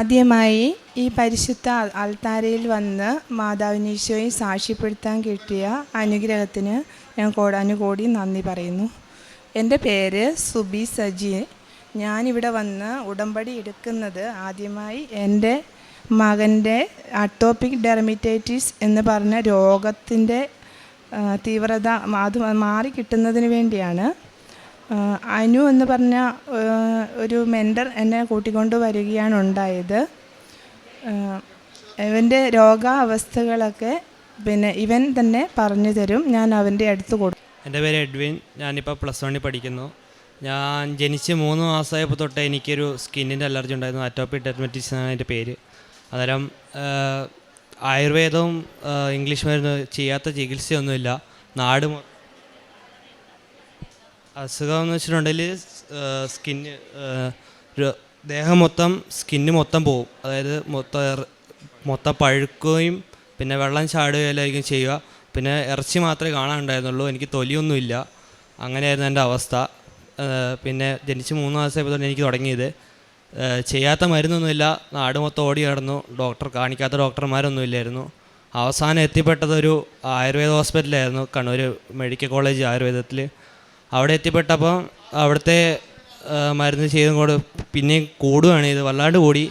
ആദ്യമായി ഈ പരിശുദ്ധ അൽത്താരയിൽ വന്ന് മാതാവിനീശോയെ സാക്ഷ്യപ്പെടുത്താൻ കിട്ടിയ അനുഗ്രഹത്തിന് ഞാൻ കോടാനുകോടി നന്ദി പറയുന്നു. എന്റെ പേര് സുബി സജി. ഞാനിവിടെ വന്ന് ഉടമ്പടി എടുക്കുന്നത് ആദ്യമായി എന്റെ മകന്റെ അട്ടോപ്പിക് ഡെർമിറ്റൈറ്റിസ് എന്ന് പറഞ്ഞ രോഗത്തിന്റെ തീവ്രത അത് മാറി കിട്ടുന്നതിന് വേണ്ടിയാണ്. അനു എന്ന് പറഞ്ഞ ഒരു മെന്റർ എന്നെ കൂട്ടിക്കൊണ്ട് വരികയാണ് ഉണ്ടായത്. ഇവന്റെ രോഗാവസ്ഥകളൊക്കെ പിന്നെ ഇവൻ തന്നെ പറഞ്ഞു തരും. ഞാൻ അവന്റെ അടുത്ത് കൊടുക്കും എന്റെ പേര് എഡ്വിൻ. ഞാനിപ്പോൾ പ്ലസ് വണ്ണിൽ പഠിക്കുന്നു. ഞാൻ ജനിച്ച് മൂന്ന് മാസമായപ്പോൾ തൊട്ട് എനിക്കൊരു സ്കിന്നിന്റെ അലർജി ഉണ്ടായിരുന്നു. അറ്റോപ്പിക് ഡെർമറ്റിസ് എന്നാണ് എന്റെ പേര്. അന്നേരം ആയുർവേദവും ഇംഗ്ലീഷ് മരുന്ന് ചെയ്യാത്ത ചികിത്സയൊന്നുമില്ല. നാട് അസുഖം എന്ന് വെച്ചിട്ടുണ്ടെങ്കിൽ സ്കിന്ന് ദേഹം മൊത്തം സ്കിന്ന് മൊത്തം പോവും. അതായത് മൊത്തം മൊത്തം പഴുക്കുകയും പിന്നെ വെള്ളം ചാടുകയായിരിക്കും ചെയ്യുക. പിന്നെ ഇറച്ചി മാത്രമേ കാണാനുണ്ടായിരുന്നുള്ളൂ. എനിക്ക് തൊലിയൊന്നുമില്ല. അങ്ങനെയായിരുന്നു എന്റെ അവസ്ഥ. പിന്നെ ജനിച്ച് മൂന്ന് മാസമായപ്പോൾ എനിക്ക് തുടങ്ങിയത്. ചെയ്യാത്ത മരുന്നൊന്നുമില്ല. നാട് മൊത്തം ഓടി നടന്നു. ഡോക്ടർ കാണിക്കാത്ത ഡോക്ടർമാരൊന്നുമില്ലായിരുന്നു. അവസാനം എത്തിപ്പെട്ടതൊരു ആയുർവേദ ഹോസ്പിറ്റലായിരുന്നു കണ്ണൂർ മെഡിക്കൽ കോളേജ് ആയുർവേദത്തിൽ. അവിടെ എത്തിപ്പെട്ടപ്പോൾ അവിടുത്തെ മരുന്ന് ചെയ്തും കൂടെ പിന്നെയും കൂടുകയാണ് ഇത് വല്ലാണ്ട് കൂടി.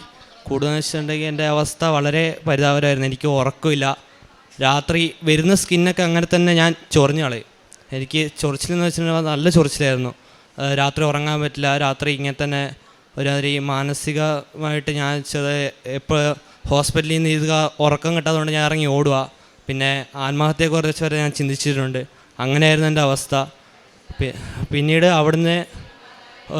കൂടുകയെന്ന് വെച്ചിട്ടുണ്ടെങ്കിൽ എന്റെ അവസ്ഥ വളരെ പരിതാപകരമായിരുന്നു. എനിക്ക് ഉറക്കമില്ല. രാത്രി വരുന്ന സ്കിന്നൊക്കെ അങ്ങനെ തന്നെ ഞാൻ ചൊറിഞ്ഞു കളയും. എനിക്ക് ചൊറിച്ചിലെന്ന് വെച്ചിട്ടുണ്ടെങ്കിൽ നല്ല ചൊറിച്ചിലായിരുന്നു. രാത്രി ഉറങ്ങാൻ പറ്റില്ല. രാത്രി ഇങ്ങനെ തന്നെ ഒരുമാതിരി മാനസികമായിട്ട് ഞാൻ വെച്ചത് എപ്പോൾ ഹോസ്പിറ്റലിൽ നിന്ന് ഇത് ഉറക്കം കിട്ടാത്തതുകൊണ്ട് ഞാൻ ഇറങ്ങി ഓടുക. പിന്നെ ആത്മഹത്യയെക്കുറിച്ച് വരെ ഞാൻ ചിന്തിച്ചിട്ടുണ്ട്. അങ്ങനെയായിരുന്നു എന്റെ അവസ്ഥ. പിന്നീട് അവിടുന്ന്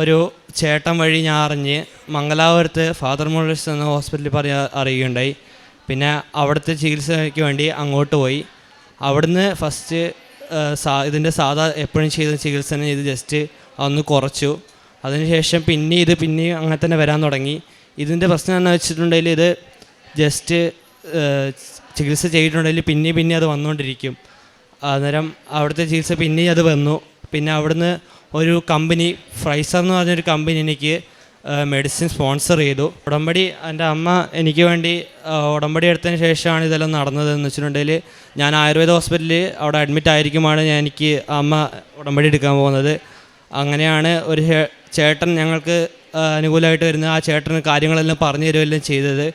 ഒരു ചേട്ടൻ വഴി ഞാൻ അറിഞ്ഞ് മംഗലാപുരത്ത് ഫാദർ മോളേഴ്സ് എന്ന ഹോസ്പിറ്റലിൽ പറഞ്ഞ അറിയുകയുണ്ടായി. പിന്നെ അവിടുത്തെ ചികിത്സയ്ക്ക് വേണ്ടി അങ്ങോട്ട് പോയി. അവിടുന്ന് ഫസ്റ്റ് സാ ഇതിന്റെ സാധാ എപ്പോഴും ചെയ്ത ചികിത്സനെ ഇത് ജസ്റ്റ് ഒന്ന് കുറച്ചു. അതിനുശേഷം പിന്നെ ഇത് പിന്നെയും അങ്ങനെ തന്നെ വരാൻ തുടങ്ങി. ഇതിന്റെ പ്രശ്നം എന്ന് വെച്ചിട്ടുണ്ടെങ്കിൽ ഇത് ജസ്റ്റ് ചികിത്സ ചെയ്തിട്ടുണ്ടെങ്കിൽ പിന്നെ പിന്നെ അത് വന്നുകൊണ്ടിരിക്കും. അന്നേരം അവിടുത്തെ ചികിത്സ പിന്നെയും അത് വന്നു. പിന്നെ അവിടുന്ന് ഒരു കമ്പനി ഫ്രൈസർ എന്ന് പറഞ്ഞൊരു കമ്പനി എനിക്ക് മെഡിസിൻ സ്പോൺസർ ചെയ്തു. ഉടമ്പടി എന്റെ അമ്മ എനിക്ക് വേണ്ടി ഉടമ്പടി എടുത്തതിന് ശേഷമാണ് ഇതെല്ലാം നടന്നത് എന്ന് വെച്ചിട്ടുണ്ടെങ്കിൽ ഞാൻ ആയുർവേദ ഹോസ്പിറ്റലിൽ അവിടെ അഡ്മിറ്റ് ആയിരിക്കുമാണ് ഞാൻ എനിക്ക് അമ്മ ഉടമ്പടി എടുക്കാൻ പോകുന്നത്. അങ്ങനെയാണ് ഒരു ചേട്ടൻ ഞങ്ങൾക്ക് അനുകൂലമായിട്ട് വരുന്ന ആ ചേട്ടന് കാര്യങ്ങളെല്ലാം പറഞ്ഞു തരുമെല്ലാം ചെയ്തത്.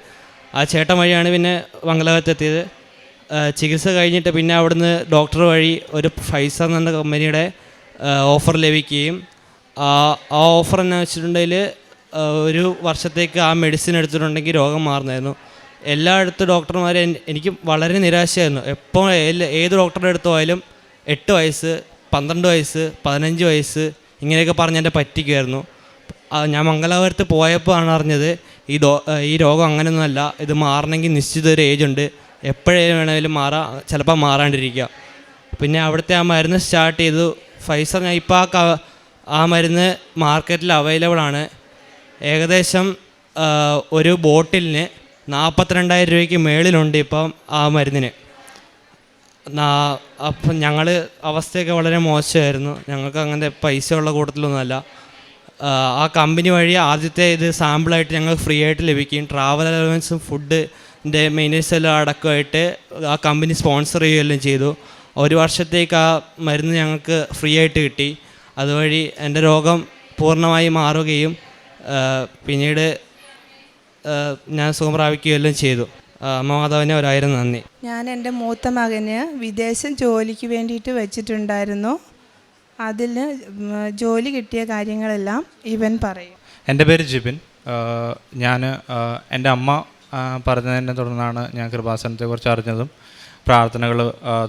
ആ ചേട്ടൻ വഴിയാണ് പിന്നെ മംഗലാപുരത്തെത്തിയത് ചികിത്സ കഴിഞ്ഞിട്ട് പിന്നെ അവിടുന്ന് ഡോക്ടർ വഴി ഒരു ഫൈസർ എന്ന കമ്പനിയുടെ ഓഫർ ലഭിക്കുകയും ആ ആ ഓഫർ എന്ന് വെച്ചിട്ടുണ്ടെങ്കിൽ ഒരു വർഷത്തേക്ക് ആ മെഡിസിൻ എടുത്തിട്ടുണ്ടെങ്കിൽ രോഗം മാറുന്നായിരുന്നു എല്ലായിടത്ത് ഡോക്ടർമാരെ എനിക്ക് വളരെ നിരാശയായിരുന്നു. എപ്പോൾ ഏത് ഡോക്ടറുടെ അടുത്ത് പോയാലും എട്ട് വയസ്സ് പന്ത്രണ്ട് വയസ്സ് പതിനഞ്ച് വയസ്സ് ഇങ്ങനെയൊക്കെ പറഞ്ഞ് എന്റെ പറ്റിക്കുമായിരുന്നു. ഞാൻ മംഗലാപുരത്ത് പോയപ്പോൾ ആണ് അറിഞ്ഞത് ഈ ഡോ ഈ രോഗം അങ്ങനെയൊന്നുമല്ല ഇത് മാറണമെങ്കിൽ നിശ്ചിത ഒരു ഏജ് ഉണ്ട്. എപ്പോഴേ വേണമെങ്കിലും മാറാം ചിലപ്പോൾ മാറാണ്ടിരിക്കുക പിന്നെ അവിടുത്തെ ആ മരുന്ന് സ്റ്റാർട്ട് ചെയ്തു. ഫൈസർ ഇപ്പോൾ ആ മരുന്ന് മാർക്കറ്റിൽ അവൈലബിൾ ആണ്. ഏകദേശം ഒരു ബോട്ടിലിന് നാൽപ്പത്തിരണ്ടായിരം രൂപയ്ക്ക് മേളിലുണ്ട് ഇപ്പം ആ മരുന്നിന്. അപ്പം ഞങ്ങൾ അവസ്ഥയൊക്കെ വളരെ മോശമായിരുന്നു. ഞങ്ങൾക്ക് അങ്ങനെ പൈസ ഉള്ള കൂട്ടത്തിലൊന്നുമല്ല. ആ, ആ കമ്പനി വഴി ആദ്യത്തെ ഇത് സാമ്പിളായിട്ട് ഞങ്ങൾ ഫ്രീ ആയിട്ട് ലഭിക്കും ട്രാവൽ അലവൻസും ഫുഡിന്റെ മെയിനേഴ്സ് എല്ലാം അടക്കമായിട്ട് ആ കമ്പനി സ്പോൺസർ ചെയ്യുകയെല്ലാം ചെയ്തു. ഒരു വർഷത്തേക്ക് ആ മരുന്ന് ഞങ്ങൾക്ക് ഫ്രീ ആയിട്ട് കിട്ടി. അതുവഴി എന്റെ രോഗം പൂർണമായി മാറുകയും പിന്നീട് ഞാൻ സുഖം പ്രാപിക്കുകയെല്ലാം ചെയ്തു. ആ, അമ്മ മാതാവിനെ ഒരായിരം നന്ദി. ഞാൻ എന്റെ മൂത്ത മകന് വിദേശം ജോലിക്ക് വേണ്ടിയിട്ട് വെച്ചിട്ടുണ്ടായിരുന്നു. അതിൽ ജോലി കിട്ടിയ കാര്യങ്ങളെല്ലാം ഇവൻ പറയും. എന്റെ പേര് ജിബിൻ. ഞാൻ എന്റെ അമ്മ പറഞ്ഞതിനെ തുടർന്നാണ് ഞാൻ കൃപാസനത്തെക്കുറിച്ച് അറിഞ്ഞതും. പ്രാർത്ഥനകൾ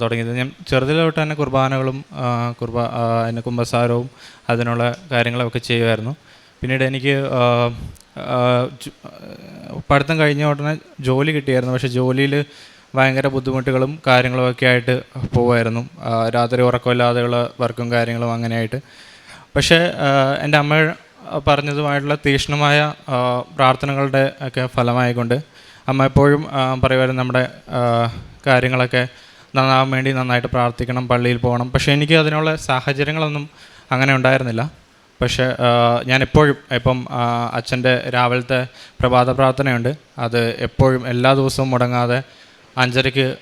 തുടങ്ങിയത്. ഞാൻ ചെറുതിലെ തൊട്ട് തന്നെ കുർബാനകളും കുർബ കുർബാ കുംഭസാരവും അതിനുള്ള കാര്യങ്ങളൊക്കെ ചെയ്യുമായിരുന്നു. പിന്നീട് എനിക്ക് പഠിത്തം കഴിഞ്ഞ ഉടനെ ജോലി കിട്ടിയായിരുന്നു. പക്ഷേ ജോലിയിൽ ഭയങ്കര ബുദ്ധിമുട്ടുകളും കാര്യങ്ങളും ഒക്കെ ആയിട്ട് പോവായിരുന്നു. രാത്രി ഉറക്കമില്ലാതെയുള്ള വർക്കും കാര്യങ്ങളും അങ്ങനെയായിട്ട്. പക്ഷേ എന്റെ അമ്മ പറഞ്ഞതുമായിട്ടുള്ള തീക്ഷ്ണമായ പ്രാർത്ഥനകളുടെ ഒക്കെ ഫലമായിക്കൊണ്ട് അമ്മ എപ്പോഴും പറയുമായിരുന്നു നമ്മുടെ കാര്യങ്ങളൊക്കെ നന്നാവാൻ വേണ്ടി നന്നായിട്ട് പ്രാർത്ഥിക്കണം പള്ളിയിൽ പോകണം. പക്ഷേ എനിക്ക് അതിനുള്ള സാഹചര്യങ്ങളൊന്നും അങ്ങനെ ഉണ്ടായിരുന്നില്ല. പക്ഷേ ഞാൻ എപ്പോഴും ഇപ്പം അച്ഛന്റെ രാവിലത്തെ പ്രഭാത പ്രാർത്ഥനയുണ്ട്. അത് എപ്പോഴും എല്ലാ ദിവസവും മുടങ്ങാതെ അഞ്ചരയ്ക്ക്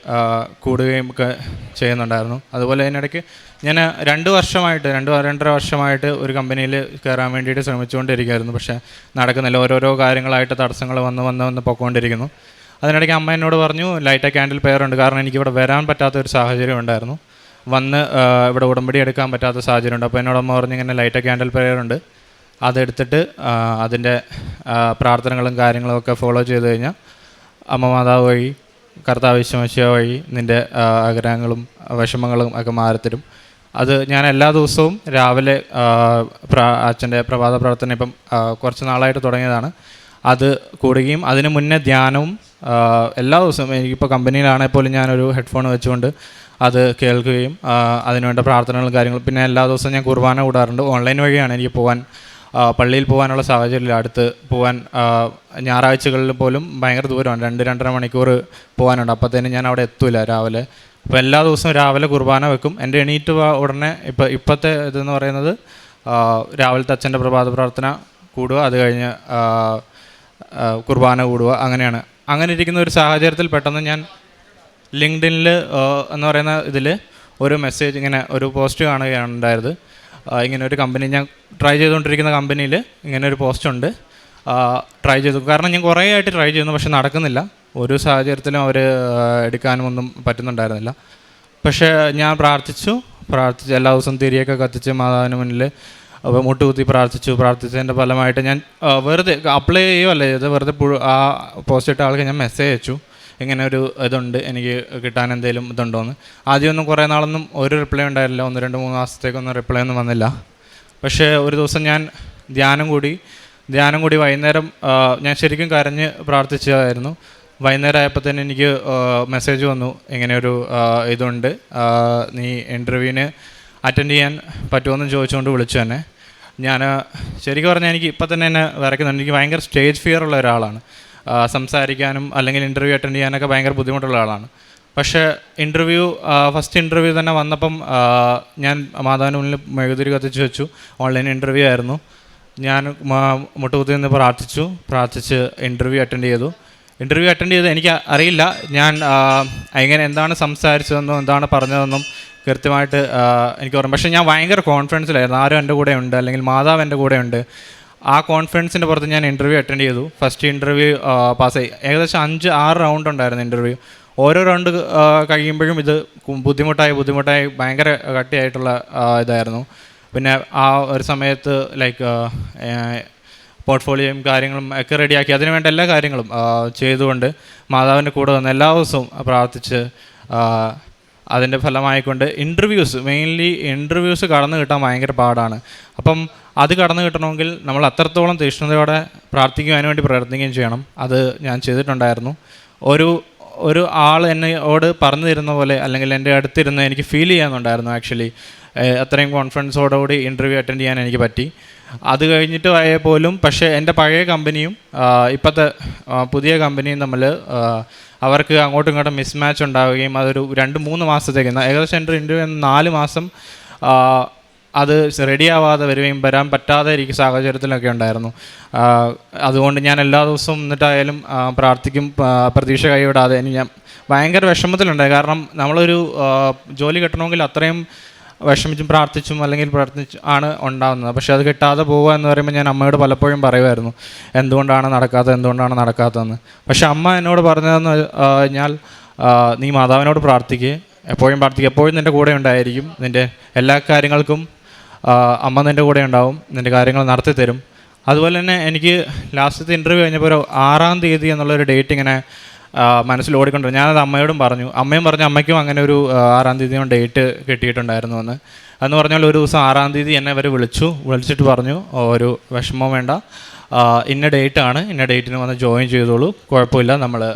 കൂടുകയും ഒക്കെ ചെയ്യുന്നുണ്ടായിരുന്നു. അതുപോലെ അതിനിടയ്ക്ക് ഞാൻ രണ്ട് വർഷമായിട്ട് രണ്ട് രണ്ടര വർഷമായിട്ട് ഒരു കമ്പനിയിൽ കയറാൻ വേണ്ടിയിട്ട് ശ്രമിച്ചുകൊണ്ടിരിക്കുകയായിരുന്നു. പക്ഷേ നടക്കുന്നില്ല. ഓരോരോ കാര്യങ്ങളായിട്ട് തടസ്സങ്ങൾ വന്ന് വന്ന് വന്ന് പൊക്കോണ്ടിരിക്കുന്നു. അതിനിടയ്ക്ക് അമ്മ എന്നോട് പറഞ്ഞു ലൈറ്റ് ക്യാൻഡിൽ പെയറുണ്ട് കാരണം എനിക്ക് ഇവിടെ വരാൻ പറ്റാത്ത ഒരു സാഹചര്യം ഉണ്ടായിരുന്നു. വന്ന് ഇവിടെ ഉടമ്പടി എടുക്കാൻ പറ്റാത്ത സാഹചര്യം ഉണ്ട് അപ്പോൾ എന്നോട് അമ്മ പറഞ്ഞു ഇങ്ങനെ ലൈറ്റ് ക്യാൻഡിൽ പെയറുണ്ട് അതെടുത്തിട്ട് അതിന്റെ പ്രാർത്ഥനകളും കാര്യങ്ങളും ഒക്കെ ഫോളോ ചെയ്ത് കഴിഞ്ഞാൽ അമ്മ മാതാവ് വഴി കർത്താവ് വിശ്വമശിയ വഴി നിന്റെ ആഗ്രഹങ്ങളും വിഷമങ്ങളും ഒക്കെ മാറിത്തരും. അത് ഞാൻ എല്ലാ ദിവസവും രാവിലെ അച്ഛന്റെ പ്രഭാത പ്രാർത്ഥന ഇപ്പം കുറച്ച് നാളായിട്ട് തുടങ്ങിയതാണ്. അത് കൂടുകയും അതിന് മുന്നേ ധ്യാനവും എല്ലാ ദിവസവും എനിക്കിപ്പോൾ കമ്പനിയിലാണെങ്കിൽ പോലും ഞാനൊരു ഹെഡ്ഫോൺ വെച്ചുകൊണ്ട് അത് കേൾക്കുകയും അതിനുവേണ്ട പ്രാർത്ഥനകളും കാര്യങ്ങളും പിന്നെ എല്ലാ ദിവസവും ഞാൻ കുർബാന കൂടാറുണ്ട്. ഓൺലൈൻ വഴിയാണ് എനിക്ക് പോകാൻ പള്ളിയിൽ പോകാനുള്ള സാഹചര്യമില്ല. അടുത്ത് പോകാൻ ഞായറാഴ്ചകളിൽ പോലും ഭയങ്കര ദൂരമാണ്. രണ്ട് രണ്ടര മണിക്കൂർ പോകാനുണ്ട് അപ്പോഴത്തേനും ഞാൻ അവിടെ എത്തൂല രാവിലെ. അപ്പോൾ എല്ലാ ദിവസവും രാവിലെ കുർബാന വെക്കും. എന്റെ എണീറ്റ് ഉടനെ ഇപ്പോൾ ഇപ്പോഴത്തെ ഇതെന്ന് പറയുന്നത് രാവിലത്തെ അച്ഛന്റെ പ്രഭാത പ്രാർത്ഥന കൂടുക അത് കഴിഞ്ഞ് കുർബാന കൂടുക അങ്ങനെയാണ്. അങ്ങനെ ഇരിക്കുന്ന ഒരു സാഹചര്യത്തിൽ പെട്ടെന്ന് ഞാൻ ലിങ്ക്ഡിനിൽ എന്ന് പറയുന്ന ഇതിൽ ഒരു മെസ്സേജ് ഇങ്ങനെ ഒരു പോസ്റ്റ് കാണുകയാണ് ഉണ്ടായത് ഇങ്ങനെ ഒരു കമ്പനി ഞാൻ ട്രൈ ചെയ്തുകൊണ്ടിരിക്കുന്ന കമ്പനിയിൽ ഇങ്ങനെ ഒരു പോസ്റ്റ് ഉണ്ട്. ട്രൈ ചെയ്തു. കാരണം ഞാൻ കുറേ ആയിട്ട് ട്രൈ ചെയ്യുന്നു പക്ഷെ നടക്കുന്നില്ല. ഒരു സാഹചര്യത്തിലും അവർ എടുക്കാനും ഒന്നും പറ്റുന്നുണ്ടായിരുന്നില്ല. പക്ഷേ ഞാൻ പ്രാർത്ഥിച്ചു. പ്രാർത്ഥിച്ച് എല്ലാ ദിവസവും തിരിയൊക്കെ കത്തിച്ച് മാതാവിന് മുന്നിൽ അപ്പോൾ മുട്ടുകുത്തി പ്രാർത്ഥിച്ചു. പ്രാർത്ഥിച്ചതിന്റെ ഫലമായിട്ട് ഞാൻ വെറുതെ അപ്ലൈ ചെയ്യുമല്ലേ ഇത് വെറുതെ ആ പോസ്റ്റ് ഇട്ട ആൾക്ക് ഞാൻ മെസ്സേജ് അയച്ചു. ഇങ്ങനെ ഒരു ഇതുണ്ട് എനിക്ക് കിട്ടാൻ എന്തെങ്കിലും ഇതുണ്ടോ എന്ന്. ആദ്യമൊന്നും കുറേ നാളൊന്നും ഒരു റിപ്ലൈ ഉണ്ടായില്ല ഒന്ന് രണ്ട് മൂന്ന് മാസത്തേക്കൊന്നും റിപ്ലൈ ഒന്നും വന്നില്ല. പക്ഷേ ഒരു ദിവസം ഞാൻ ധ്യാനം കൂടി ധ്യാനം കൂടി വൈകുന്നേരം ഞാൻ ശരിക്കും കരഞ്ഞ് പ്രാർത്ഥിച്ചതായിരുന്നു. വൈകുന്നേരം ആയപ്പോൾ തന്നെ എനിക്ക് മെസ്സേജ് വന്നു. ഇങ്ങനെ ഒരു ഇതുണ്ട്. നീ ഇന്റർവ്യൂവിന് അറ്റൻഡ് ചെയ്യാൻ പറ്റുമെന്ന് ചോദിച്ചുകൊണ്ട് വിളിച്ചു തന്നെ ഞാൻ ശരിക്കും പറഞ്ഞാൽ എനിക്ക് ഇപ്പം തന്നെ എന്നെ വരയ്ക്കുന്നുണ്ട്. എനിക്ക് ഭയങ്കര സ്റ്റേജ് ഫിയർ ഉള്ള ഒരാളാണ്. സംസാരിക്കാനും അല്ലെങ്കിൽ ഇന്റർവ്യൂ അറ്റൻഡ് ചെയ്യാനൊക്കെ ഭയങ്കര ബുദ്ധിമുട്ടുള്ള ആളാണ്. പക്ഷേ ഇന്റർവ്യൂ ഫസ്റ്റ് ഇന്റർവ്യൂ തന്നെ വന്നപ്പം ഞാൻ മാതാവിന് മുന്നിൽ മെഴുകുതിരി കത്തിച്ച് വെച്ചു. ഓൺലൈൻ ഇന്റർവ്യൂ ആയിരുന്നു. ഞാൻ മുട്ടുകുത്തി നിന്ന് പ്രാർത്ഥിച്ചു. പ്രാർത്ഥിച്ച് ഇന്റർവ്യൂ അറ്റൻഡ് ചെയ്തു. ഇന്റർവ്യൂ അറ്റൻഡ് ചെയ്ത് എനിക്ക് അറിയില്ല. ഞാൻ എങ്ങനെ എന്താണ് സംസാരിച്ചതെന്നും എന്താണ് പറഞ്ഞതെന്നും കൃത്യമായിട്ട് എനിക്ക് ഓർമ്മ. പക്ഷേ ഞാൻ ഭയങ്കര കോൺഫിഡൻസിലായിരുന്നു ആരും എന്റെ കൂടെ ഉണ്ട് അല്ലെങ്കിൽ മാതാവ് എന്റെ കൂടെ ഉണ്ട്. ആ കോൺഫിഡൻസിന്റെ പുറത്ത് ഞാൻ ഇന്റർവ്യൂ അറ്റൻഡ് ചെയ്തു. ഫസ്റ്റ് ഇന്റർവ്യൂ പാസ്സായി ഏകദേശം അഞ്ച് ആറ് റൗണ്ട് ഉണ്ടായിരുന്നു ഇന്റർവ്യൂ ഓരോ റൗണ്ട് കഴിയുമ്പോഴും ഇത് ബുദ്ധിമുട്ടായി ബുദ്ധിമുട്ടായി ഭയങ്കര കട്ടിയായിട്ടുള്ള ഇതായിരുന്നു. പിന്നെ ആ ഒരു സമയത്ത് ലൈക്ക് പോർട്ട്ഫോളിയോയും കാര്യങ്ങളും ഒക്കെ റെഡിയാക്കി അതിന് വേണ്ട എല്ലാ കാര്യങ്ങളും ചെയ്തുകൊണ്ട് മാതാവിന്റെ കൂടെ വന്ന് എല്ലാ ദിവസവും പ്രാർത്ഥിച്ച് അതിന്റെ ഫലമായിക്കൊണ്ട് ഇന്റർവ്യൂസ് മെയിൻലി ഇന്റർവ്യൂസ് കടന്നു കിട്ടാൻ ഭയങ്കര പാടാണ്. അപ്പം അത് കടന്നു കിട്ടണമെങ്കിൽ നമ്മൾ അത്രത്തോളം തീഷ്ണതയോടെ പ്രാർത്ഥിക്കുകയും വേണ്ടി പ്രവർത്തിക്കുകയും ചെയ്യണം. അത് ഞാൻ ചെയ്തിട്ടുണ്ടായിരുന്നു. ഒരു ഒരു ആൾ എന്നോട് പറഞ്ഞു തരുന്ന പോലെ അല്ലെങ്കിൽ എന്റെ അടുത്തിരുന്ന് എനിക്ക് ഫീൽ ചെയ്യാനുണ്ടായിരുന്നു ആക്ച്വലി അത്രയും കോൺഫിഡൻസോടുകൂടി ഇന്റർവ്യൂ അറ്റൻഡ് ചെയ്യാൻ എനിക്ക് പറ്റി. അത് കഴിഞ്ഞിട്ട് ആയ പോലും പക്ഷേ എന്റെ പഴയ കമ്പനിയും ഇപ്പോഴത്തെ പുതിയ കമ്പനിയും തമ്മിൽ അവർക്ക് അങ്ങോട്ടും ഇങ്ങോട്ടും മിസ് മാച്ച് ഉണ്ടാവുകയും അതൊരു രണ്ട് മൂന്ന് മാസത്തേക്ക്. ഏകദേശം എന്റെ ഇന്റർവ്യൂ നാല് മാസം അത് റെഡി ആവാതെ വരികയും വരാൻ പറ്റാതെ ഇരിക്കുന്ന സാഹചര്യത്തിലൊക്കെ ഉണ്ടായിരുന്നു. അതുകൊണ്ട് ഞാൻ എല്ലാ ദിവസവും എന്നിട്ടായാലും പ്രാർത്ഥിക്കും പ്രതീക്ഷ കൈവിടാതെ. ഇനി ഞാൻ ഭയങ്കര വിഷമത്തിലുണ്ടായി. കാരണം നമ്മളൊരു ജോലി കിട്ടണമെങ്കിൽ അത്രയും വിഷമിച്ചും പ്രാർത്ഥിച്ചും അല്ലെങ്കിൽ പ്രാർത്ഥിച്ചും ആണ് ഉണ്ടാകുന്നത് പക്ഷെ അത് കിട്ടാതെ പോവുക എന്ന് പറയുമ്പോൾ ഞാൻ അമ്മയോട് പലപ്പോഴും പറയുമായിരുന്നു എന്തുകൊണ്ടാണ് നടക്കാത്തത്? എന്തുകൊണ്ടാണ് നടക്കാത്തതെന്ന്? പക്ഷേ അമ്മ എന്നോട് പറഞ്ഞതെന്ന് കഴിഞ്ഞാൽ നീ മാതാവിനോട് പ്രാർത്ഥിക്കുക എപ്പോഴും പ്രാർത്ഥിക്കുക എപ്പോഴും നിന്റെ കൂടെ ഉണ്ടായിരിക്കും. നിന്റെ എല്ലാ കാര്യങ്ങൾക്കും അമ്മ നിന്റെ കൂടെ ഉണ്ടാവും. നിന്റെ കാര്യങ്ങൾ നടത്തി തരും അതുപോലെ തന്നെ എനിക്ക് ലാസ്റ്റത്തെ ഇന്റർവ്യൂ കഴിഞ്ഞപ്പോൾ ഒരു ആറാം തീയതി എന്നുള്ളൊരു ഡേറ്റ് ഇങ്ങനെ മനസ്സിൽ ഓടിക്കൊണ്ടിരുന്നു ഞാനത് അമ്മയോടും പറഞ്ഞു. അമ്മയും പറഞ്ഞു അമ്മയ്ക്കും അങ്ങനെ ഒരു ആറാം തീയതി ഡേറ്റ് കിട്ടിയിട്ടുണ്ടായിരുന്നു എന്ന് എന്ന് പറഞ്ഞാൽ ഒരു ദിവസം ആറാം തീയതി എന്നെ അവർ വിളിച്ചു. വിളിച്ചിട്ട് പറഞ്ഞു ഒരു വിഷമം വേണ്ട. ഇന്ന ഡേറ്റ് ആണ്. ഇന്ന ഡേറ്റിന് വന്ന് ജോയിൻ ചെയ്തോളൂ. കുഴപ്പമില്ല. നമ്മൾ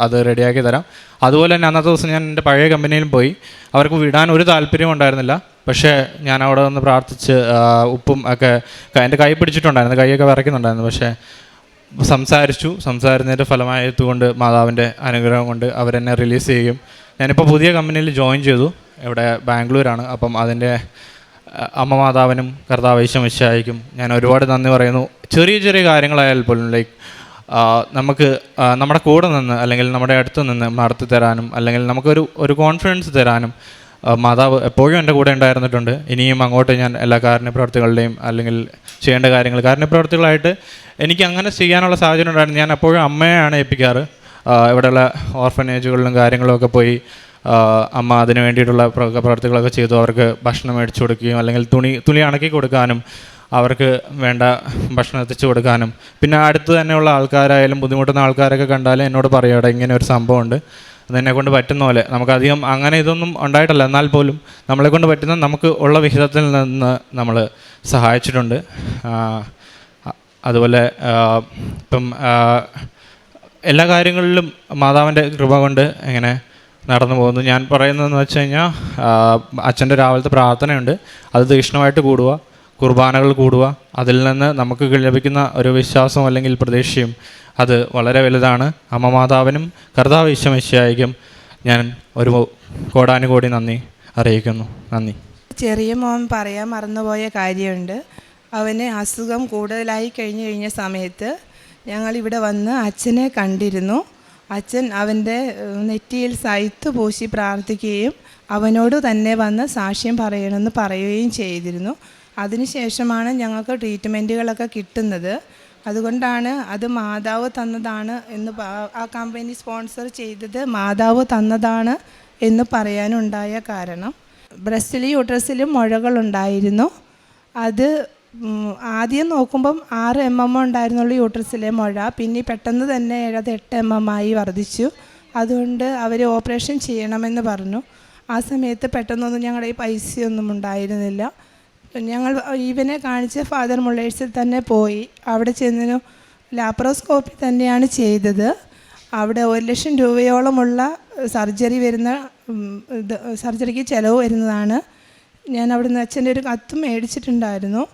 അത് റെഡിയാക്കി തരാം. അതുപോലെ തന്നെ അന്നത്തെ ദിവസം ഞാൻ എന്റെ പഴയ കമ്പനിയിൽ പോയി. അവർക്ക് വിടാൻ ഒരു താല്പര്യവും ഉണ്ടായിരുന്നില്ല. പക്ഷേ ഞാൻ അവിടെ വന്ന് പ്രാർത്ഥിച്ച് ഉപ്പും ഒക്കെ എന്റെ കൈ പിടിച്ചിട്ടുണ്ടായിരുന്നു. കൈയൊക്കെ വിറയ്ക്കുന്നുണ്ടായിരുന്നു. പക്ഷേ സംസാരിച്ചു. സംസാരിച്ചതിന്റെ ഫലമായതുകൊണ്ട് മാതാവിന്റെ അനുഗ്രഹം കൊണ്ട് അവരെന്നെ റിലീസ് ചെയ്യും ഞാനിപ്പോൾ പുതിയ കമ്പനിയിൽ ജോയിൻ ചെയ്തു. ഇവിടെ ബാംഗ്ലൂരാണ്. അപ്പം അതിന്റെ അമ്മ മാതാവിനും കർത്താവേശമിശായിക്കും ഞാൻ ഒരുപാട് നന്ദി പറയുന്നു. ചെറിയ ചെറിയ കാര്യങ്ങളായാൽ പോലും ലൈക്ക് നമുക്ക് നമ്മുടെ കൂടെ നിന്ന് അല്ലെങ്കിൽ നമ്മുടെ അടുത്ത് നിന്ന് നടത്തി തരാനും അല്ലെങ്കിൽ നമുക്കൊരു ഒരു കോൺഫിഡൻസ് തരാനും മാതാവ് എപ്പോഴും എന്റെ കൂടെ ഉണ്ടായിരുന്നിട്ടുണ്ട്. ഇനിയും അങ്ങോട്ട് ഞാൻ എല്ലാ കാരുണ്യപ്രവർത്തികളുടെയും അല്ലെങ്കിൽ ചെയ്യേണ്ട കാര്യങ്ങൾ കാരുണ്യപ്രവർത്തികളായിട്ട് എനിക്ക് അങ്ങനെ ചെയ്യാനുള്ള സാഹചര്യം ഉണ്ടായിരുന്നു. ഞാൻ എപ്പോഴും അമ്മയാണ് ഏൽപ്പിക്കാറ്. ഇവിടെയുള്ള ഓർഫനേജുകളിലും കാര്യങ്ങളൊക്കെ പോയി അമ്മ അതിന് വേണ്ടിയിട്ടുള്ള പ്ര- പ്രവർത്തികളൊക്കെ ചെയ്തു. അവർക്ക് ഭക്ഷണം മേടിച്ചു കൊടുക്കുകയും അല്ലെങ്കിൽ തുണി തുണി അണക്കി കൊടുക്കാനും അവർക്ക് വേണ്ട ഭക്ഷണം എത്തിച്ചു കൊടുക്കാനും. പിന്നെ അടുത്ത് തന്നെയുള്ള ആൾക്കാരായാലും ബുദ്ധിമുട്ടുന്ന ആൾക്കാരൊക്കെ കണ്ടാലും എന്നോട് പറയാം ഇങ്ങനെ ഒരു സംഭവമുണ്ട്. അതെന്നെ കൊണ്ട് പറ്റുന്ന പോലെ. നമുക്കധികം അങ്ങനെ ഇതൊന്നും ഉണ്ടായിട്ടല്ല. എന്നാൽ പോലും നമ്മളെ കൊണ്ട് പറ്റുന്ന നമുക്ക് ഉള്ള വിഹിതത്തിൽ നിന്ന് നമ്മൾ സഹായിച്ചിട്ടുണ്ട്. അതുപോലെ ഇപ്പം എല്ലാ കാര്യങ്ങളിലും മാതാവിന്റെ കൃപ കൊണ്ട് ഇങ്ങനെ നടന്നു പോകുന്നു. ഞാൻ പറയുന്നതെന്ന് വെച്ച് കഴിഞ്ഞാൽ അച്ഛന്റെ രാവിലത്തെ പ്രാർത്ഥനയുണ്ട്. അത് തീക്ഷ്ണമായിട്ട് കൂടുക. കുർബാനകൾ കൂടുക. അതിൽ നിന്ന് നമുക്ക് ലഭിക്കുന്ന ഒരു വിശ്വാസം അല്ലെങ്കിൽ പ്രതീക്ഷയും അത് വളരെ വലുതാണ്. അമ്മ മാതാവിനും കർത്താവ് ഈശ്വമിശയായിരിക്കും ഞാൻ ഒരു കോടാനുകോടി നന്ദി അറിയിക്കുന്നു. നന്ദി. ചെറിയ മോൻ പറയാൻ മറന്നുപോയ കാര്യമുണ്ട്. അവന് അസുഖം കൂടുതലായി കഴിഞ്ഞു കഴിഞ്ഞ സമയത്ത് ഞങ്ങൾ ഇവിടെ വന്ന് അച്ഛനെ കണ്ടിരുന്നു. അച്ഛൻ അവന്റെ നെറ്റിയിൽ സൈത്ത് പൂശി പ്രാർത്ഥിക്കുകയും അവനോട് തന്നെ വന്ന് സാക്ഷ്യം പറയണമെന്ന് പറയുകയും ചെയ്തിരുന്നു. അതിനുശേഷമാണ് ഞങ്ങൾക്ക് ട്രീറ്റ്മെന്റുകളൊക്കെ കിട്ടുന്നത്. അതുകൊണ്ടാണ് അത് മാതാവ് തന്നതാണ് എന്ന് ആ കമ്പനി സ്പോൺസർ ചെയ്തത് മാതാവ് തന്നതാണ് എന്ന് പറയാനുണ്ടായ കാരണം. ബ്രസ്റ്റിലും യൂട്രസിലും മുഴകളുണ്ടായിരുന്നു അത് ആദ്യം നോക്കുമ്പം ആറ് എം എം ഉണ്ടായിരുന്നുള്ളൂ യൂട്രസിലെ മുഴ. പിന്നെ പെട്ടെന്ന് തന്നെ അത് എട്ട് എം എം ആയി വർദ്ധിച്ചു. അതുകൊണ്ട് അവർ ഓപ്പറേഷൻ ചെയ്യണമെന്ന് പറഞ്ഞു. ആ സമയത്ത് പെട്ടെന്നൊന്നും ഞങ്ങളുടെ ഈ പൈസയൊന്നും ഉണ്ടായിരുന്നില്ല. ഞങ്ങൾ ഇവനെ കാണിച്ച് ഫാദർ മുള്ളേഴ്സിൽ തന്നെ പോയി. അവിടെ ചെന്നൊരു ലാപ്രോസ്കോപ്പി തന്നെയാണ് ചെയ്തത്. അവിടെ ഒരു ലക്ഷം രൂപയോളമുള്ള സർജറി വരുന്ന ഇത് സർജറിക്ക് ചിലവ് വരുന്നതാണ്. ഞാൻ അവിടുന്ന് അച്ഛന്റെ ഒരു കത്ത് മേടിച്ചിട്ടുണ്ടായിരുന്നു.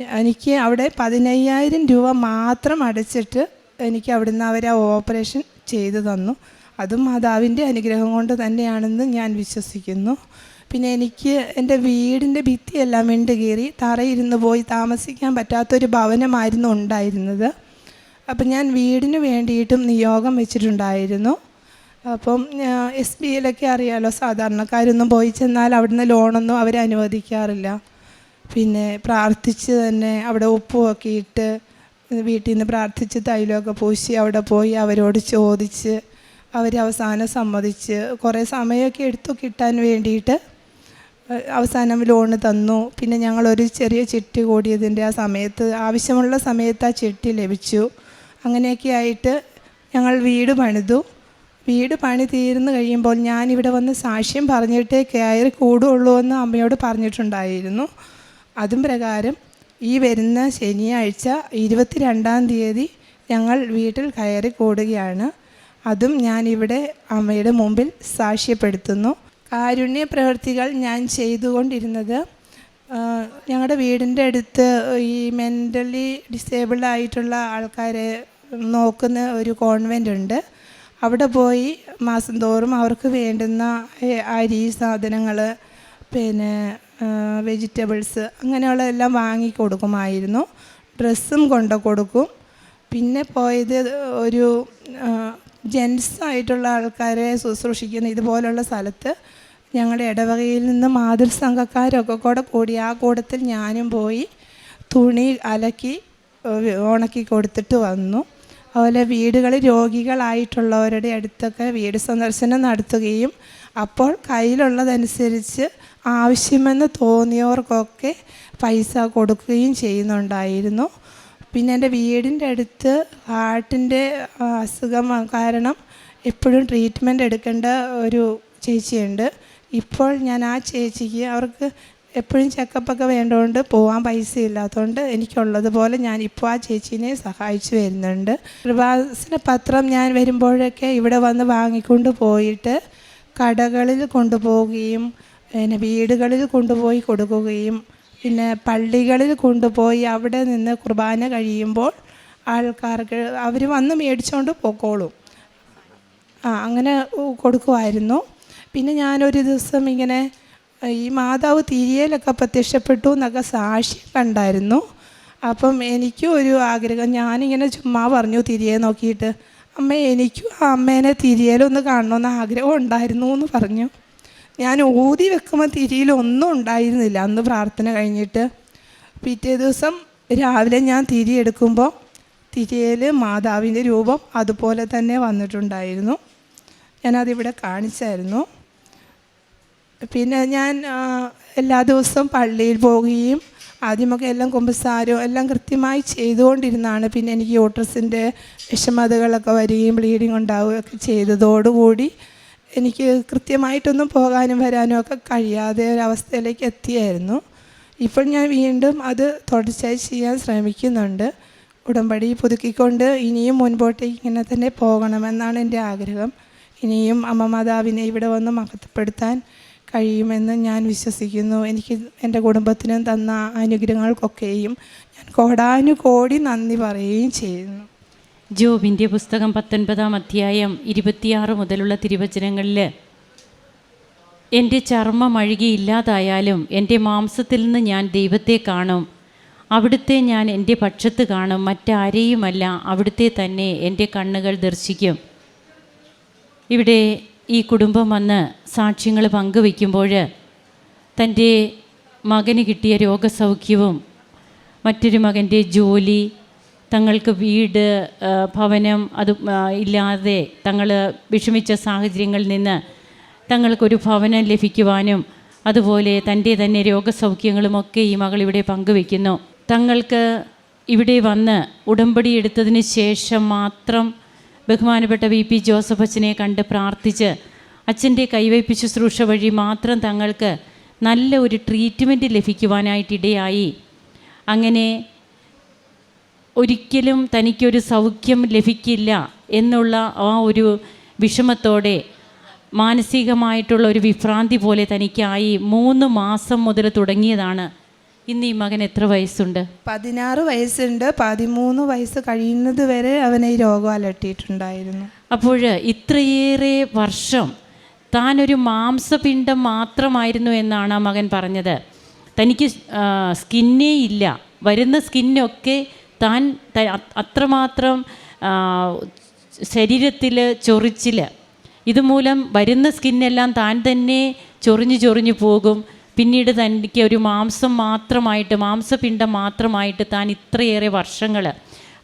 എനിക്ക് അവിടെ പതിനയ്യായിരം രൂപ മാത്രം അടച്ചിട്ട് എനിക്ക് അവിടുന്ന് അവർ ആ ഓപ്പറേഷൻ ചെയ്തു തന്നു. അതും മാതാവിന്റെ അനുഗ്രഹം കൊണ്ട് തന്നെയാണെന്ന് ഞാൻ വിശ്വസിക്കുന്നു. പിന്നെ എനിക്ക് എന്റെ വീടിന്റെ ഭിത്തിയെല്ലാം വിണ്ട് കീറി തറയിരുന്ന് പോയി താമസിക്കാൻ പറ്റാത്തൊരു ഭവനമായിരുന്നു ഉണ്ടായിരുന്നത്. അപ്പം ഞാൻ വീടിന് വേണ്ടിയിട്ടും നിയോഗം വെച്ചിട്ടുണ്ടായിരുന്നു. അപ്പം എസ് ബി ഐയിലൊക്കെ അറിയാലോ സാധാരണക്കാരൊന്നും പോയി ചെന്നാൽ അവിടുന്ന് ലോണൊന്നും അവർ അനുവദിക്കാറില്ല. പിന്നെ പ്രാർത്ഥിച്ച് തന്നെ അവിടെ ഉപ്പുമൊക്കെ ഇട്ട് വീട്ടിൽ നിന്ന് പ്രാർത്ഥിച്ച് തൈലമൊക്കെ പൂശി അവിടെ പോയി അവരോട് ചോദിച്ച് അവർ അവസാനം സമ്മതിച്ച് കുറേ സമയമൊക്കെ എടുത്തു കിട്ടാൻ വേണ്ടിയിട്ട് അവസാനം ലോണ് തന്നു. പിന്നെ ഞങ്ങളൊരു ചെറിയ ചിട്ടി കൂടിയതിന്റെ ആ സമയത്ത് ആവശ്യമുള്ള സമയത്ത് ആ ചിട്ടി ലഭിച്ചു. അങ്ങനെയൊക്കെ ആയിട്ട് ഞങ്ങൾ വീട് പണിതു. വീട് പണി തീർന്നു കഴിയുമ്പോൾ ഞാനിവിടെ വന്ന് സാക്ഷ്യം പറഞ്ഞിട്ടേ കയറി കൂടുള്ളൂ എന്ന് അമ്മയോട് പറഞ്ഞിട്ടുണ്ടായിരുന്നു. അതും പ്രകാരം ഈ വരുന്ന ശനിയാഴ്ച ഇരുപത്തിരണ്ടാം തീയതി ഞങ്ങൾ വീട്ടിൽ കയറി കൂടുകയാണ്. അതും ഞാനിവിടെ അമ്മയുടെ മുമ്പിൽ സാക്ഷ്യപ്പെടുത്തുന്നു. കാരുണ്യ പ്രവൃത്തികൾ ഞാൻ ചെയ്തുകൊണ്ടിരുന്നത്. ഞങ്ങളുടെ വീടിന്റെ അടുത്ത് ഈ മെന്റലി ഡിസേബിൾഡ് ആയിട്ടുള്ള ആൾക്കാരെ നോക്കുന്ന ഒരു കോൺവെന്റ് ഉണ്ട്. അവിടെ പോയി മാസം തോറും അവർക്ക് വേണ്ടുന്ന അരി സാധനങ്ങൾ പിന്നെ വെജിറ്റബിൾസ് അങ്ങനെയുള്ള എല്ലാം വാങ്ങി ഡ്രസ്സും കൊണ്ട് കൊടുക്കും. പിന്നെ പോയത് ഒരു ജെൻസ് ആയിട്ടുള്ള ആൾക്കാരെ ശുശ്രൂഷിക്കുന്ന ഇതുപോലുള്ള സ്ഥലത്ത് ഞങ്ങളുടെ ഇടവകയിൽ നിന്ന് മാതൃ സംഘക്കാരൊക്കെ കൂടെ കൂടി ആ കൂടത്തിൽ ഞാനും പോയി തുണി അലക്കി ഉണക്കി കൊടുത്തിട്ട് വന്നു. അതുപോലെ വീടുകളിൽ രോഗികളായിട്ടുള്ളവരുടെ അടുത്തൊക്കെ വീട് സന്ദർശനം നടത്തുകയും അപ്പോൾ കയ്യിലുള്ളതനുസരിച്ച് ആവശ്യമെന്ന് തോന്നിയവർക്കൊക്കെ പൈസ കൊടുക്കുകയും ചെയ്യുന്നുണ്ടായിരുന്നു. പിന്നെ എന്റെ വീടിന്റെ അടുത്ത് ഹാർട്ടിന്റെ അസുഖം കാരണം എപ്പോഴും ട്രീറ്റ്മെന്റ് എടുക്കേണ്ട ഒരു ചേച്ചിയുണ്ട്. ഇപ്പോൾ ഞാൻ ആ ചേച്ചിക്ക് അവർക്ക് എപ്പോഴും ചെക്കപ്പൊക്കെ വേണ്ടതുകൊണ്ട് പോകാൻ പൈസ ഇല്ലാത്തതുകൊണ്ട് എനിക്കുള്ളതുപോലെ ഞാൻ ഇപ്പോൾ ആ ചേച്ചീനെ സഹായിച്ചു വരുന്നുണ്ട്. പ്രഭാസിന് പത്രം ഞാൻ വരുമ്പോഴൊക്കെ ഇവിടെ വന്ന് വാങ്ങിക്കൊണ്ട് പോയിട്ട് കടകളിൽ കൊണ്ടുപോവുകയും പിന്നെ വീടുകളിൽ കൊണ്ടുപോയി കൊടുക്കുകയും പിന്നെ പള്ളികളിൽ കൊണ്ടുപോയി അവിടെ നിന്ന് കുർബാന കഴിയുമ്പോൾ ആൾക്കാർക്ക് അവർ വന്ന് മേടിച്ചുകൊണ്ട് പോക്കോളും. ആ അങ്ങനെ കൊടുക്കുമായിരുന്നു പിന്നെ ഞാനൊരു ദിവസം ഇങ്ങനെ ഈ മാതാവ് തിരിയലൊക്കെ പ്രത്യക്ഷപ്പെട്ടു എന്നൊക്കെ സാക്ഷി കണ്ടായിരുന്നു. അപ്പം എനിക്കും ഒരു ആഗ്രഹം ഞാനിങ്ങനെ ചുമ്മാ പറഞ്ഞു തിരിയെ നോക്കിയിട്ട് അമ്മ എനിക്കും ആ അമ്മേനെ തിരിയലൊന്ന് കാണണമെന്ന് ആഗ്രഹം ഉണ്ടായിരുന്നു എന്ന് പറഞ്ഞു. ഞാൻ ഊതി വെക്കുമ്പോൾ തിരിയിലൊന്നും ഉണ്ടായിരുന്നില്ല. അന്ന് പ്രാർത്ഥന കഴിഞ്ഞിട്ട് പിറ്റേ ദിവസം രാവിലെ ഞാൻ തിരി എടുക്കുമ്പോൾ തിരിയിൽ മാതാവിന്റെ രൂപം അതുപോലെ തന്നെ വന്നിട്ടുണ്ടായിരുന്നു. ഞാനതിവിടെ കാണിച്ചായിരുന്നു. പിന്നെ ഞാൻ എല്ലാ ദിവസവും പള്ളിയിൽ പോവുകയും ആദ്യമൊക്കെ എല്ലാം കുമ്പസാരവും എല്ലാം കൃത്യമായി ചെയ്തുകൊണ്ടിരുന്നാണ് പിന്നെ എനിക്ക് യൂട്രസിന്റെ വിഷമതകളൊക്കെ വരികയും ബ്ലീഡിങ് ഉണ്ടാവുകയൊക്കെ ചെയ്തതോടുകൂടി എനിക്ക് കൃത്യമായിട്ടൊന്നും പോകാനും വരാനും ഒക്കെ കഴിയാതെ ഒരവസ്ഥയിലേക്ക് എത്തിയായിരുന്നു. ഇപ്പോൾ ഞാൻ വീണ്ടും അത് തുടർച്ചയായി ചെയ്യാൻ ശ്രമിക്കുന്നുണ്ട്. ഉടമ്പടി പുതുക്കിക്കൊണ്ട് ഇനിയും മുൻപോട്ടേക്ക് ഇങ്ങനെ തന്നെ പോകണമെന്നാണ് എന്റെ ആഗ്രഹം. ഇനിയും അമ്മ മാതാവിനെ ഇവിടെ വന്ന് മഹത്വപ്പെടുത്താൻ കഴിയുമെന്ന് ഞാൻ വിശ്വസിക്കുന്നു. എനിക്ക് എന്റെ കുടുംബത്തിനും തന്ന അനുഗ്രഹങ്ങൾക്കൊക്കെയും ഞാൻ കോടാനുകോടി നന്ദി പറയുകയും ചെയ്യുന്നു. ജോബിന്റെ പുസ്തകം പത്തൊൻപതാം അധ്യായം ഇരുപത്തിയാറ് മുതലുള്ള തിരുവചനങ്ങളിൽ എന്റെ ചർമ്മം അഴുകിയില്ലാതായാലും എന്റെ മാംസത്തിൽ നിന്ന് ഞാൻ ദൈവത്തെ കാണും. അവിടുത്തെ ഞാൻ എന്റെ പക്ഷത്ത് കാണും. മറ്റാരെയുമല്ല അവിടുത്തെ തന്നെ എന്റെ കണ്ണുകൾ ദർശിക്കും. ഇവിടെ ഈ കുടുംബം വന്ന് സാക്ഷ്യങ്ങൾ പങ്കുവയ്ക്കുമ്പോൾ തന്റെ മകന് കിട്ടിയ രോഗസൗഖ്യവും മറ്റൊരു മകന്റെ ജോലി തങ്ങൾക്ക് വീട് ഭവനം അത് ഇല്ലാതെ തങ്ങൾ വിഷമിച്ച സാഹചര്യങ്ങളിൽ നിന്ന് തങ്ങൾക്കൊരു ഭവനം ലഭിക്കുവാനും അതുപോലെ തന്റെ തന്നെ രോഗസൗഖ്യങ്ങളുമൊക്കെ ഈ മകൾ ഇവിടെ പങ്കുവെക്കുന്നു. തങ്ങൾക്ക് ഇവിടെ വന്ന് ഉടമ്പടി എടുത്തതിന് ശേഷം മാത്രം ബഹുമാനപ്പെട്ട വി. പി. ജോസഫ് അച്ഛനെ കണ്ട് പ്രാർത്ഥിച്ച് അച്ഛന്റെ കൈവയ്പ് ശുശ്രൂഷ വഴി മാത്രം തങ്ങൾക്ക് നല്ല ഒരു ട്രീറ്റ്മെന്റ് ലഭിക്കുവാനായിട്ടിടയായി അങ്ങനെ ഒരിക്കലും തനിക്കൊരു സൗഖ്യം ലഭിക്കില്ല എന്നുള്ള ആ ഒരു വിഷമത്തോടെ മാനസികമായിട്ടുള്ള ഒരു വിഭ്രാന്തി പോലെ തനിക്കായി മൂന്ന് മാസം മുതൽ തുടങ്ങിയതാണ്. ഇന്ന് ഈ മകൻ എത്ര വയസ്സുണ്ട്? പതിനാറ് വയസ്സുണ്ട്. പതിമൂന്ന് വയസ്സ് കഴിയുന്നത് വരെ അവനെ ഈ രോഗം അലട്ടിയിട്ടുണ്ടായിരുന്നു. അപ്പോൾ ഇത്രയേറെ വർഷം ഒരു മാംസപിണ്ഡം മാത്രമായിരുന്നു എന്നാണ് ആ മകൻ പറഞ്ഞത്. തനിക്ക് സ്കിന്നേ ഇല്ല. വരുന്ന സ്കിന്നൊക്കെ താൻ അത്രമാത്രം ശരീരത്തിൽ ചൊറിച്ചിൽ ഇതുമൂലം വരുന്ന സ്കിന്നെല്ലാം താൻ തന്നെ ചൊറിഞ്ഞു ചൊറിഞ്ഞു പോകും. പിന്നീട് തനിക്ക് ഒരു മാംസം മാത്രമായിട്ട് മാംസപിണ്ഡം മാത്രമായിട്ട് താൻ ഇത്രയേറെ വർഷങ്ങൾ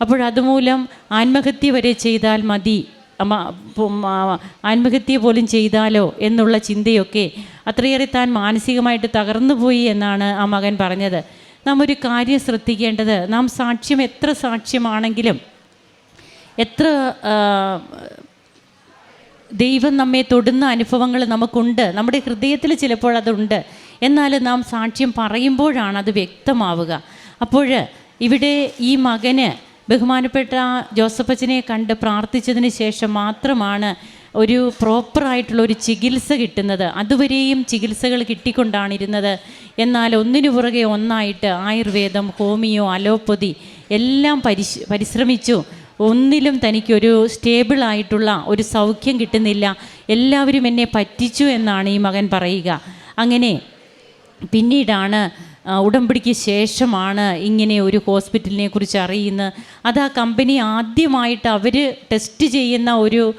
അപ്പോഴതുമൂലം ആത്മഹത്യ വരെ ചെയ്താൽ മതി. ആത്മഹത്യ പോലും ചെയ്താലോ എന്നുള്ള ചിന്തയൊക്കെ അത്രയേറെ താൻ മാനസികമായിട്ട് തകർന്നു പോയി എന്നാണ് ആ മകൻ പറഞ്ഞത്. നാം ഒരു കാര്യം ശ്രദ്ധിക്കേണ്ടത് നാം സാക്ഷ്യം എത്ര സാക്ഷ്യമാണെങ്കിലും എത്ര ദൈവം നമ്മെ തൊടുന്ന അനുഭവങ്ങൾ നമുക്കുണ്ട് നമ്മുടെ ഹൃദയത്തിൽ ചിലപ്പോൾ അതുണ്ട് എന്നാൽ നാം സാക്ഷ്യം പറയുമ്പോഴാണ് അത് വ്യക്തമാവുക. അപ്പോൾ ഇവിടെ ഈ മകന് ബഹുമാനപ്പെട്ട ജോസഫച്ചനെ കണ്ട് പ്രാർത്ഥിച്ചതിന് ശേഷം മാത്രമാണ് ഒരു പ്രോപ്പറായിട്ടുള്ള ഒരു ചികിത്സ കിട്ടുന്നത് അതുവരെയും ചികിത്സകൾ കിട്ടിക്കൊണ്ടാണിരുന്നത്. എന്നാൽ ഒന്നിനു പുറകെ ഒന്നായിട്ട് ആയുർവേദം ഹോമിയോ അലോപ്പതി എല്ലാം പരിശ് പരിശ്രമിച്ചു. ഒന്നിലും തനിക്കൊരു സ്റ്റേബിളായിട്ടുള്ള ഒരു സൗഖ്യം കിട്ടുന്നില്ല. എല്ലാവരും എന്നെ പറ്റിച്ചു എന്നാണ് ഈ മകൻ പറയുക. അങ്ങനെ പിന്നീടാണ് ഉടമ്പടിക്ക് ശേഷമാണ് ഇങ്ങനെ ഒരു ഹോസ്പിറ്റലിനെ കുറിച്ച് അറിയുന്നത്. അത് ആ കമ്പനി ആദ്യമായിട്ട് അവർ ടെസ്റ്റ് ചെയ്യുന്ന ഒരു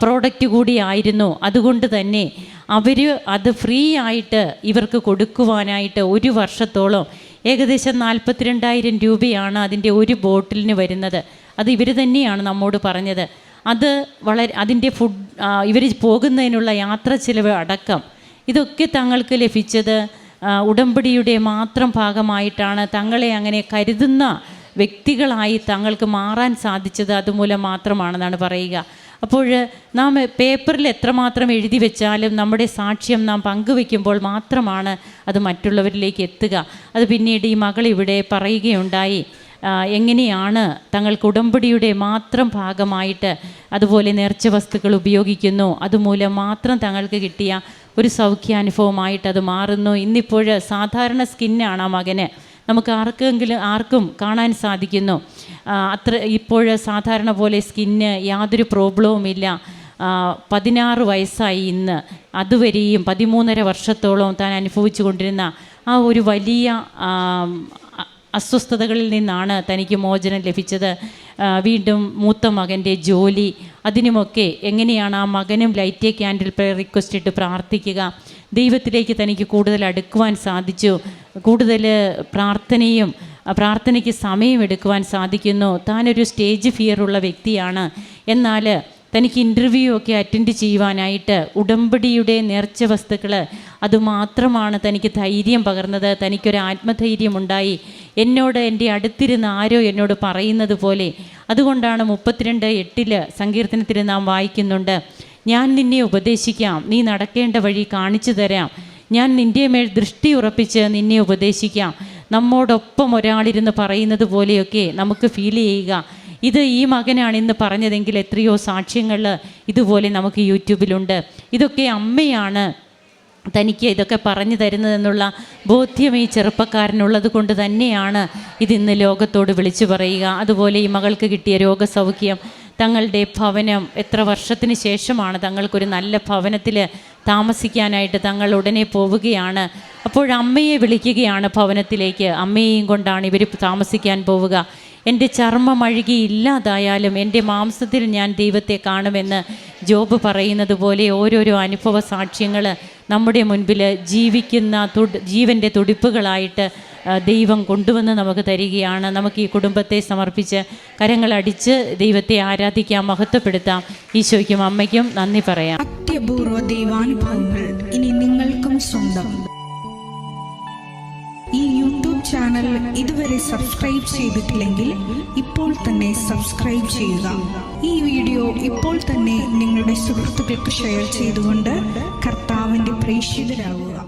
പ്രോഡക്റ്റ് കൂടിയായിരുന്നു അതുകൊണ്ട് തന്നെ അവർ അത് ഫ്രീ ആയിട്ട് ഇവർക്ക് കൊടുക്കുവാനായിട്ട് ഒരു വർഷത്തോളം ഏകദേശം നാൽപ്പത്തിരണ്ടായിരം രൂപയാണ് അതിന്റെ ഒരു ബോട്ടിലിന് വരുന്നത്. അത് ഇവർ തന്നെയാണ് നമ്മോട് പറഞ്ഞത്. അത് വളരെ അതിന്റെ ഫുഡ് ഇവർ പോകുന്നതിനുള്ള യാത്ര ചിലവ് അടക്കം. ഇതൊക്കെ തങ്ങൾക്ക് ലഭിച്ചത് ഉടമ്പടിയുടെ മാത്രം ഭാഗമായിട്ടാണ് തങ്ങളെ അങ്ങനെ കരുതുന്ന വ്യക്തികളായി തങ്ങൾക്ക് മാറാൻ സാധിച്ചത് അതുമൂലം മാത്രമാണെന്നാണ് പറയുക. അപ്പോൾ നാം പേപ്പറിൽ എത്രമാത്രം എഴുതി വെച്ചാലും നമ്മുടെ സാക്ഷ്യം നാം പങ്കുവെക്കുമ്പോൾ മാത്രമാണ് അത് മറ്റുള്ളവരിലേക്ക് എത്തുക. അത് പിന്നീട് ഈ മകൾ ഇവിടെ പറയുകയുണ്ടായി എങ്ങനെയാണ് തങ്ങൾക്ക് ഉടമ്പടിയുടെ മാത്രം ഭാഗമായിട്ട് അതുപോലെ നേർച്ച വസ്തുക്കൾ ഉപയോഗിക്കുന്നു. അതുമൂലം മാത്രം തങ്ങൾക്ക് കിട്ടിയ ഒരു സൗഖ്യാനുഭവമായിട്ട് അത് മാറുന്നു. ഇന്നിപ്പോൾ സാധാരണ സ്കിന്നാണ് ആ മകന്. നമുക്ക് ആർക്കെങ്കിലും ആർക്കും കാണാൻ സാധിക്കുന്നു. അത്ര ഇപ്പോൾ സാധാരണ പോലെ സ്കിന്ന് യാതൊരു പ്രോബ്ലവും ഇല്ല. പതിനാറ് വയസ്സായി ഇന്ന്. അതുവരെയും പതിമൂന്നര വർഷത്തോളം താൻ അനുഭവിച്ചു കൊണ്ടിരുന്ന ആ ഒരു വലിയ അസ്വസ്ഥതകളിൽ നിന്നാണ് തനിക്ക് മോചനം ലഭിച്ചത്. വീണ്ടും മൂത്ത മകന്റെ ജോലി അതിനുമൊക്കെ എങ്ങനെയാണ് ആ മകനും ലൈറ്റ് ക്യാൻഡിൽ പ്രയർ റിക്വസ്റ്റ് ഇട്ട് പ്രാർത്ഥിക്കുക? ദൈവത്തിലേക്ക് തനിക്ക് കൂടുതൽ അടുക്കുവാൻ സാധിച്ചു. കൂടുതൽ പ്രാർത്ഥനയും പ്രാർത്ഥനയ്ക്ക് സമയം സമയമെടുക്കുവാൻ സാധിക്കുന്നു. താനൊരു സ്റ്റേജ് ഫിയർ ഉള്ള വ്യക്തിയാണ്. എന്നാൽ തനിക്ക് ഇന്റർവ്യൂ ഒക്കെ അറ്റൻഡ് ചെയ്യുവാനായിട്ട് ഉടമ്പടിയുടെ നേർച്ച വസ്തുക്കൾ അതുമാത്രമാണ് തനിക്ക് ധൈര്യം പകർന്നത്. തനിക്കൊരു ആത്മധൈര്യമുണ്ടായി എന്നോട് എന്റെ അടുത്തിരുന്ന് ആരോ എന്നോട് പറയുന്നത് പോലെ അതുകൊണ്ടാണ് മുപ്പത്തിരണ്ട് എട്ടിൽ സങ്കീർത്തനത്തിൽ നാം വായിക്കുന്നുണ്ട്. ഞാൻ നിന്നെ ഉപദേശിക്കാം. നീ നടക്കേണ്ട വഴി കാണിച്ചു തരാം. ഞാൻ നിന്റെ മേൽ ദൃഷ്ടി ഉറപ്പിച്ച് നിന്നെ ഉപദേശിക്കാം. നമ്മോടൊപ്പം ഒരാളിരുന്ന് പറയുന്നത് പോലെയൊക്കെ നമുക്ക് ഫീൽ ചെയ്യുക. ഇത് ഈ മകനാണ് ഇന്ന് പറഞ്ഞതെങ്കിൽ എത്രയോ സാക്ഷ്യങ്ങൾ ഇതുപോലെ നമുക്ക് യൂട്യൂബിലുണ്ട്. ഇതൊക്കെ അമ്മയാണ് തനിക്ക് ഇതൊക്കെ പറഞ്ഞു തരുന്നതെന്നുള്ള ബോധ്യം ഈ ചെറുപ്പക്കാരനുള്ളത് കൊണ്ട് തന്നെയാണ് ഇതിന്ന് ലോകത്തോട് വിളിച്ചു പറയുക. അതുപോലെ ഈ മകൾക്ക് കിട്ടിയ രോഗസൗഖ്യം തങ്ങളുടെ ഭവനം എത്ര വർഷത്തിന് ശേഷമാണ് തങ്ങൾക്കൊരു നല്ല ഭവനത്തിൽ താമസിക്കാനായിട്ട് തങ്ങൾ ഉടനെ പോവുകയാണ്. അപ്പോൾ അമ്മയെ വിളിക്കുകയാണ് ഭവനത്തിലേക്ക്. അമ്മയെയും കൊണ്ടാണ് ഇവർ താമസിക്കാൻ പോവുക. എന്റെ ചർമ്മം അഴുകി ഇല്ലാതായാലും എന്റെ മാംസത്തിൽ ഞാൻ ദൈവത്തെ കാണുമെന്ന് ജോബ് പറയുന്നത് പോലെ ഓരോരോ അനുഭവ സാക്ഷ്യങ്ങൾ നമ്മുടെ മുൻപിൽ ജീവിക്കുന്ന തുട് ജീവന്റെ തുടിപ്പുകളായിട്ട് ദൈവം കൊണ്ടുവന്ന് നമുക്ക് തരികയാണ്. നമുക്ക് ഈ കുടുംബത്തെ സമർപ്പിച്ച് കരങ്ങളടിച്ച് ദൈവത്തെ ആരാധിക്കാം മഹത്വപ്പെടുത്താം. ഈശോയ്ക്കും അമ്മയ്ക്കും നന്ദി പറയാം. അത്യപൂർവ ദൈവാനുഭവങ്ങൾ ഇനി നിങ്ങൾക്കും സ്വന്തം. ഈ യൂട്യൂബ് ചാനൽ ഇതുവരെ സബ്സ്ക്രൈബ് ചെയ്തിട്ടില്ലെങ്കിൽ ഇപ്പോൾ തന്നെ സബ്സ്ക്രൈബ് ചെയ്യുക. ഈ വീഡിയോ ഇപ്പോൾ തന്നെ നിങ്ങളുടെ സുഹൃത്തുക്കൾക്ക് ഷെയർ ചെയ്തുകൊണ്ട് കർത്താവിന്റെ പ്രേക്ഷിതരാകുക.